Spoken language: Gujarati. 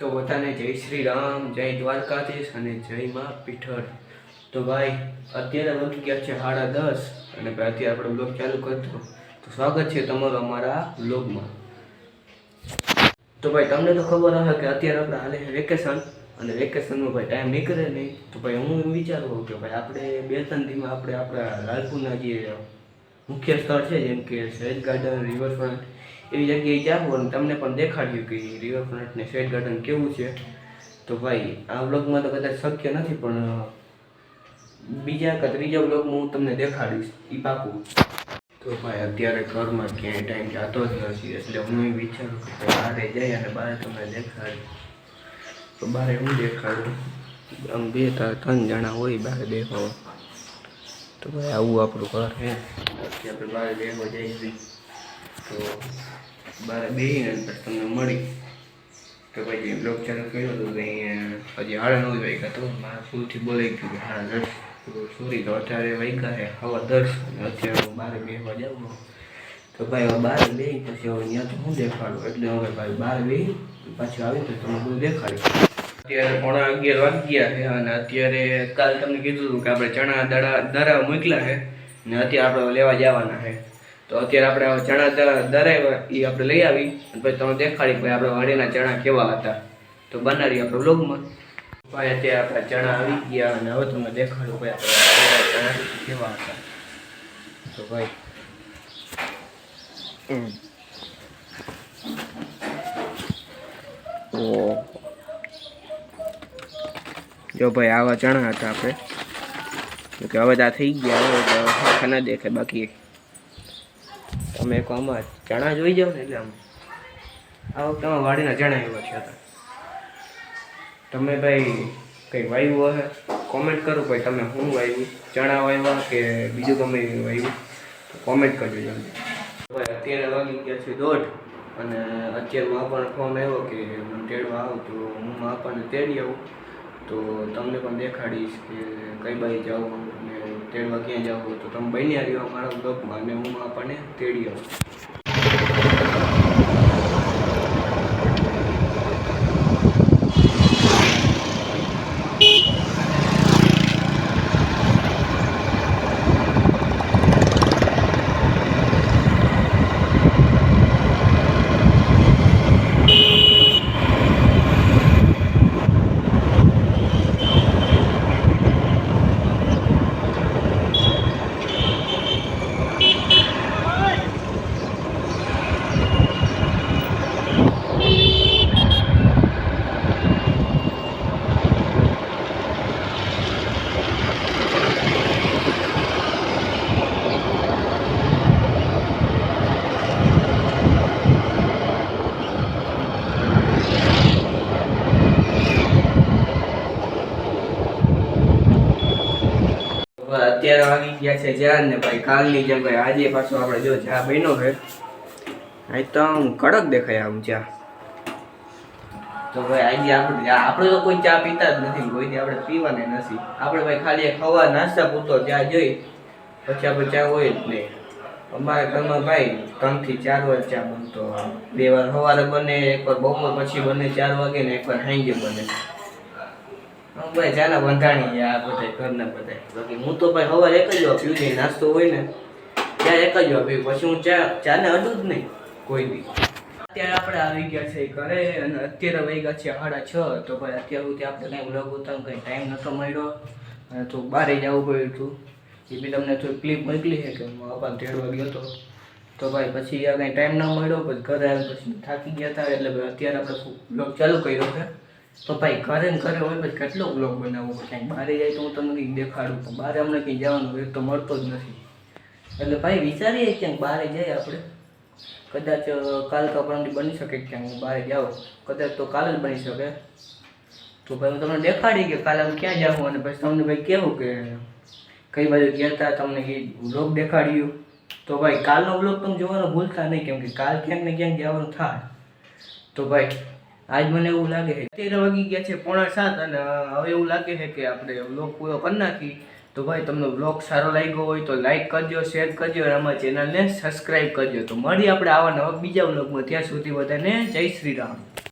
શ્રી રામ, જય દ્વારકાધીશ અને જય માં પીઠળ. તો ભાઈ, અત્યારે વાગી ગયા છે સાડા દસ અને ભાઈ અત્યારે આપણે બ્લોગ ચાલુ કરતો તો સ્વાગત છે તમારું અમારા બ્લોગમાં તો ભાઈ, તમને તો ખબર હશે કે અત્યારે આપણે હાલે વેકેશન અને વેકેશનમાં ભાઈ ટાઈમ નીકળે નહીં. તો ભાઈ, હું એમ વિચારું કે ભાઈ, આપણે બે ત્રણ દિવસ આપણે આપણા લાલપુરના જે મુખ્ય સ્થળ છે, જેમ કે સહેજ ગાર્ડન રિવરફ્રન્ટ એવી જગ્યાએ જાવું અને તમને પણ દેખાડ્યું કે રિવરફ્રન્ટ ને સહેજ ગાર્ડન કેવું છે. તો ભાઈ, આ બ્લોગમાં તો કદાચ શક્ય નથી, પણ બીજા કે ત્રીજા બ્લોગમાં હું તમને દેખાડીશ. એ પાકું. તો ભાઈ, અત્યારે ઘરમાં ક્યાંય ટાઈમ જતો જ નથી, એટલે હું એ વિચારું કે બહારે જઈ અને બહાર તમને દેખાડું. તો બહારે હું દેખાડું? આમ બે ત્રણ જણા હોય બહાર દેખાવા તો ભાઈ, આવું આપણું ઘર હે. આપણે બહાર દેખવા જઈશું તો બાર બેસીને અંદર તમને મળી. તો પછી બ્લોગ ચાલુ કર્યો કે અહીંયા હજી હાડા નવ વાગ્યા તો મારા ફૂલથી બોલાઈ ગયું કે હા દસ. તો સોરી તો અત્યારે વાગ્યા છે હવા દસ અને અત્યારે હું બારે બેસવા જાઉં તો ભાઈ હવે બહાર બે પછી હવે ત્યાં તો હું દેખાડું? એટલે હવે ભાઈ બહાર બે પાછું આવી તો તમને બધું દેખાડ્યું અત્યારે પોણા અગિયાર વાગી ગયા છે અને અત્યારે કાલ તમને કીધું હતું કે આપણે ચણા દડા દરા મોકલા છે. ને અત્યારે આપણે લેવા જવાના છે. તો અત્યારે આપણે ચણા દરાય એ આપણે લઈ આવી અને પછી તમે દેખાડી ભાઈ આપણે વાડીના ચણા કેવા હતા. તો બનાવી આપણે બ્લોગમાં ભાઈ અત્યારે આપણા ચણા આવી ગયા અને હવે તમને દેખાડું ભાઈ આપણે ચણા કેવા હતા. તો ભાઈ. જો ભાઈ આવા ચણા હતા આપણે. કે હવે આ થઈ ગયા હવે આખા દેખાય બાકી તમે એક આમાં ચણા જોઈ જાઓ ને એટલે આમ આ વખતે આમાં વાડીના ચણા એવા છે તમે ભાઈ કંઈ વાવ્યું હશે કોમેન્ટ કરો ભાઈ તમે શું વાવ્યું ચણા વાવ્યા કે બીજું ગમે વાવ્યું તો કોમેન્ટ કરજો જલ્દી. ભાઈ, અત્યારે વાગી ગયા છે દોઢ અને અત્યારે માપાનો ફોન આવ્યો કે હું તેડવા આવું તો હું માપાને તેડી આવું. તો તમને પણ દેખાડીશ કે કઈ બાઈ જાઉં ને તેડવા ક્યાં જાઉં તો તમે બન્યા રહ્યો મારા બ્લોગમાં અને હું આપણને તેડી આવું હવે અત્યારે વાગી ગયા છે જ્યાં ને ભાઈ કાલની જેમ ભાઈ આજે પાછો આપણે જો જ્યાં બન્યો છે એકદમ કડક દેખાય આમ ચા તો ભાઈ આજે આપણે આપણે તો કોઈ ચા પીતા જ નથી કોઈ દી આપણે પીવાને નથી. આપણે ભાઈ ખાલી ખવા નાસ્તા પૂરતો ચા જોઈ, પછી આપણે ચા હોય જ નહીં. અમારા ઘરમાં ભાઈ ત્રણથી ચાર વાર ચા બનતો બે વાર સવારે બને એકવાર બપોર પછી બને, ચાર વાગે ને એકવાર સાંજે બને. ભાઈ ચાના બંધાણી આ બધા ઘરના બધા બાકી હું તો ભાઈ સવારે એક જ વાર પીવું નાસ્તો હોય ને ત્યાં એક જ વાર પછી હું ચા, ચાને અડું જ નહીં, કોઈ બી. અત્યારે આપણે આવી ગયા છે ઘરે અને અત્યારે વાગ્યા છે સાડા છ, તો ભાઈ અત્યાર સુધી આપણે કંઈ વ્લોગ કંઈ ટાઈમ નહોતો મળ્યો. અને તો બહારે જવું પડ્યું હતું. એ બી તમને થોડી ક્લિપ મોકલી છે કે હું બાપાને તેડવા ગયો હતો. તો ભાઈ પછી આ કાંઈ ટાઈમ ના મળ્યો, પછી ઘરે આવ્યા પછી થાકી ગયા હતા, એટલે અત્યારે આપણે બ્લોગ ચાલુ કર્યો છે. તો ભાઈ ઘરે ને ઘરે હોય પછી કેટલો બ્લોગ બનાવવો? ક્યાંક બહાર જાય તો હું તમને કંઈક દેખાડું, પણ બહાર અમને કંઈ જવાનું એ તો મળતો જ નથી. એટલે ભાઈ વિચારીએ ક્યાંક બહાર જઈએ આપણે. કદાચ કાલ પરમથી બની શકે ક્યાંક હું બહાર જાઉં. કદાચ તો કાલ જ બની શકે. તો ભાઈ હું તમને દેખાડી કે કાલે હું ક્યાં જાઉં અને પછી તમને ભાઈ કેવું કે કઈ બાજુ ગયા હતા તમને એ બ્લોગ દેખાડ્યું. તો ભાઈ કાલનો બ્લોગ તમે જોવાનું ભૂલતા નહીં, કેમ કે કાલ ક્યાંક ને ક્યાંક જવાનું થાય. તો ભાઈ આજ મને એવું લાગે છે. અત્યારે વાગી ગયા છે પોણા સાત અને હવે એવું લાગે છે કે આપણે બ્લોગ પૂરો કરી નાખી. તો ભાઈ, તમને બ્લોગ સારો લાગ્યો હોય તો લાઈક કરજો શેર કરજો અને અમારા ચેનલને સબસ્ક્રાઈબ કરજો. તો મળી આપણે આવા નવા બીજા બ્લોગમાં ત્યાં સુધી બધાને જય શ્રી રામ.